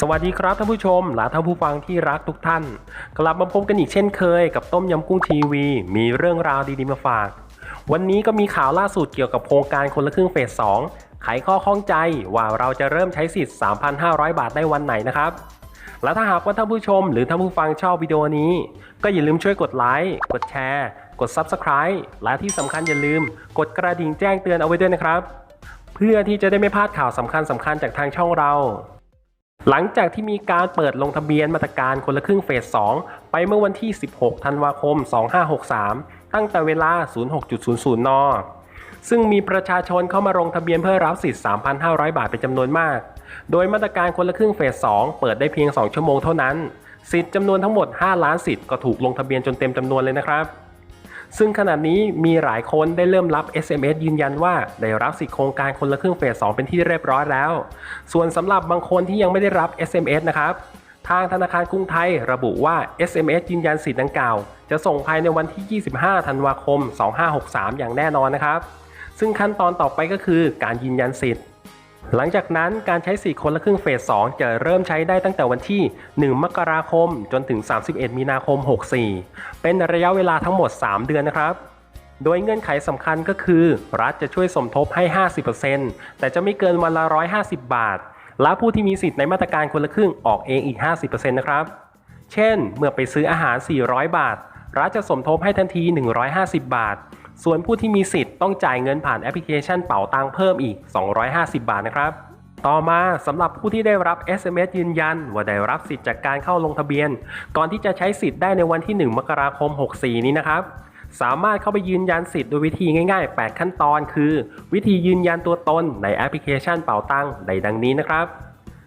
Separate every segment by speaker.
Speaker 1: สวัสดีครับท่านผู้ชมและท่านผู้ฟังที่รักทุกท่าน กลับมาพบกันอีกเช่นเคยกับต้มยำกุ้งทีวี มีเรื่องราวดีๆมาฝาก วันนี้ก็มีข่าวล่าสุดเกี่ยวกับโครงการคนละครึ่งเฟส 2 ไขข้อข้องใจว่าเราจะเริ่มใช้สิทธิ์ 3,500 บาทได้วันไหนนะครับ และถ้าหากว่าท่านผู้ชมหรือท่านผู้ฟังชอบวิดีโอนี้ ก็อย่าลืมช่วยกดไลค์กดแชร์ กด Subscribe และที่สำคัญอย่าลืม กดกระดิ่งแจ้งเตือนเอาไว้ด้วยนะครับ เพื่อที่จะได้ไม่พลาดข่าวสำคัญสำคัญๆจากทางช่องเรา หลังจากที่มีการเปิดลงทะเบียนมาตรการคนละครึ่งเฟส 2 ไปเมื่อวันที่ 16 ธันวาคม 2563 ตั้งแต่เวลา 06.00 น ซึ่งมีประชาชนเข้ามาลงทะเบียนเพื่อรับสิทธิ์ 3,500 บาทเป็นจำนวนมาก โดยมาตรการคนละครึ่งเฟส 2 เปิดได้เพียง 2 ชั่วโมงเท่านั้น สิทธิ์จำนวนทั้งหมด 5 ล้านสิทธิ์ก็ถูกลงทะเบียนจนเต็มจำนวนเลยนะครับ ซึ่งขณะนี้มีหลายคนได้เริ่มรับ SMS ยืนยันว่าได้รับสิทธิโครงการคนละครึ่งเฟส 2 เป็นที่เรียบร้อยแล้ว ส่วนสำหรับบางคนที่ยังไม่ได้รับ SMS นะครับ ทางธนาคารกรุงไทยระบุว่า SMS ยืนยันสิทธิ์ดังกล่าว จะส่งภายในวันที่ 25 ธันวาคม 2563 อย่างแน่นอนนะครับ ซึ่งขั้นตอนต่อไปก็คือการยืนยันสิทธิ์ หลังจากนั้นการใช้สิทธิ์คนละครึ่งเฟส 2 จะเริ่มใช้ได้ตั้งแต่วันที่ 1 มกราคมจนถึง 31 มีนาคม 64 เป็นระยะเวลาทั้งหมด 3 เดือนนะครับ โดยเงื่อนไขสำคัญก็คือ รัฐจะช่วยสมทบให้ 50%แต่จะไม่เกินวันละ 150 บาท และผู้ที่มีสิทธิ์ในมาตรการคนละครึ่งออกเองอีก 50%นะครับ เช่น เมื่อไปซื้ออาหาร 400 บาท รัฐจะสมทบให้ทันที 150 บาท ส่วนผู้ที่มีสิทธิ์ต้องจ่ายเงินผ่านแอปพลิเคชันเป๋าตังเพิ่มอีก 250 บาทนะครับ ต่อมาสำหรับผู้ที่ได้รับ SMS ยืนยัน ว่าได้รับสิทธิ์จากการเข้าลงทะเบียน ก่อนที่จะใช้สิทธิ์ได้ในวันที่ 1 มกราคม 64 นี้นะครับสามารถเข้าไปยืนยันสิทธิ์โดยวิธีง่ายๆ 8 ขั้นตอน คือ วิธียืนยันตัวตนในแอปพลิเคชันเป๋าตังใดดังนี้นะครับ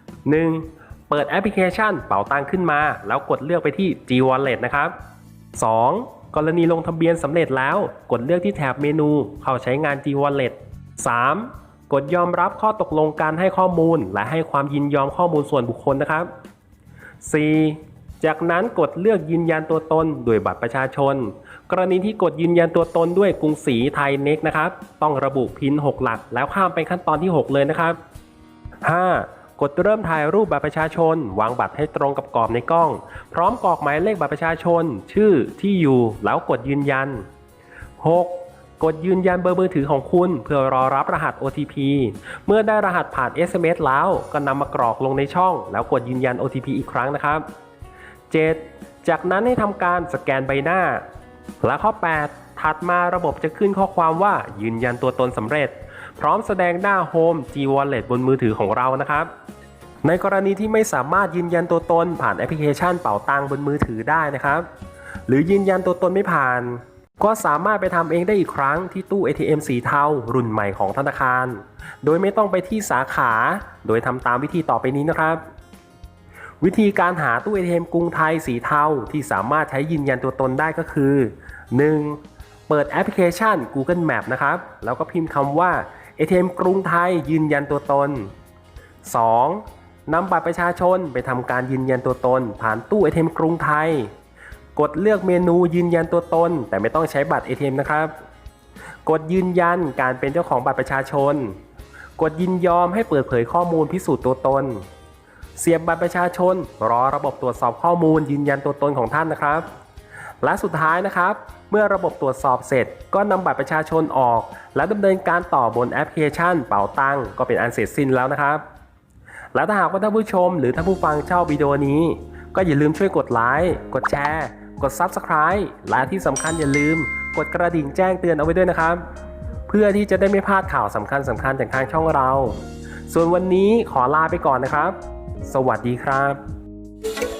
Speaker 1: 1. เปิดแอปพลิเคชันเป๋าตังขึ้นมา แล้วกดเลือกไปที่ G Wallet นะครับ 2. กรณีลงทะเบียนสำเร็จแล้ว กดเลือกที่แถบเมนู เข้าใช้งาน G Wallet 3. กดยอมรับข้อตกลงการให้ข้อมูล และให้ความยินยอมข้อมูลส่วนบุคคลนะครับ 4. จากนั้นกดเลือกยืนยันตัวตนด้วยบัตรประชาชน กรณีที่กดยืนยันตัวตนด้วยกรุงศรีไทยเน็กนะครับ ต้องระบุพิน 6 หลัก แล้วข้ามไปขั้นตอนที่ 6 เลยนะครับ 5. กดเริ่มถ่ายรูปบัตรประชาชน วางบัตรให้ตรงกับกรอบในกล้อง พร้อมกรอกหมายเลขบัตรประชาชน ชื่อที่อยู่แล้วกดยืนยัน 6. กดยืนยันเบอร์มือถือของคุณเพื่อรอรับรหัส OTP เมื่อได้รหัสผ่าน SMS แล้วก็นำมากรอกลงในช่อง แล้วกดยืนยัน OTP อีกครั้งนะครับ 7. จากนั้นให้ทำการสแกนใบหน้า และข้อ 8 ถัดมาระบบจะขึ้นข้อความว่ายืนยันตัวตนสำเร็จ พร้อมแสดงหน้า Home G Wallet บนมือถือของเรานะครับ ในกรณีที่ไม่สามารถยืนยันตัวตนผ่านแอปพลิเคชันเป่าตังบนมือถือได้นะครับ หรือยืนยันตัวตนไม่ผ่าน ก็สามารถไปทำเองได้อีกครั้งที่ตู้ ATM สีเทารุ่นใหม่ของธนาคาร โดยไม่ต้องไปที่สาขา โดยทำตามวิธีต่อไปนี้นะครับ วิธีการหาตู้ ATM กรุงไทยสีเทาที่สามารถใช้ยืนยันตัวตนได้ก็คือ 1. เปิดแอปพลิเคชัน Google Map นะครับ แล้วก็พิมพ์คำว่า ATM กรุงไทยยืนยันตัวตน 2. นำบัตรประชาชนไปทำการยืนยันตัวตน ผ่านตู้ ATM กรุงไทย กดเลือกเมนูยืนยันตัวตน แต่ไม่ต้องใช้บัตร ATM นะครับ กดยืนยันการเป็นเจ้าของบัตรประชาชน กดยินยอมให้เปิดเผยข้อมูลพิสูจน์ตัวตน เสียบบัตรประชาชน รอระบบตรวจสอบข้อมูลยืนยันตัวตนของท่านนะครับ และสุดท้ายนะครับ เมื่อระบบตรวจสอบเสร็จ ก็นำบัตรประชาชนออก และดำเนินการต่อบนแอปพลิเคชันเป่าตังก็เป็นอันเสร็จสิ้นแล้วนะครับ และถ้าหากว่าท่านผู้ชมหรือท่านผู้ฟังชอบวิดีโอนี้ ก็อย่าลืมช่วยกดไลค์กดแชร์กด Subscribe และที่สำคัญอย่าลืม กดกระดิ่งแจ้งเตือนเอาไว้ด้วยนะครับ เพื่อที่จะได้ไม่พลาดข่าวสำคัญสำคัญจากทางช่องเรา ส่วนวันนี้ขอลาไปก่อนนะครับ สวัสดีครับ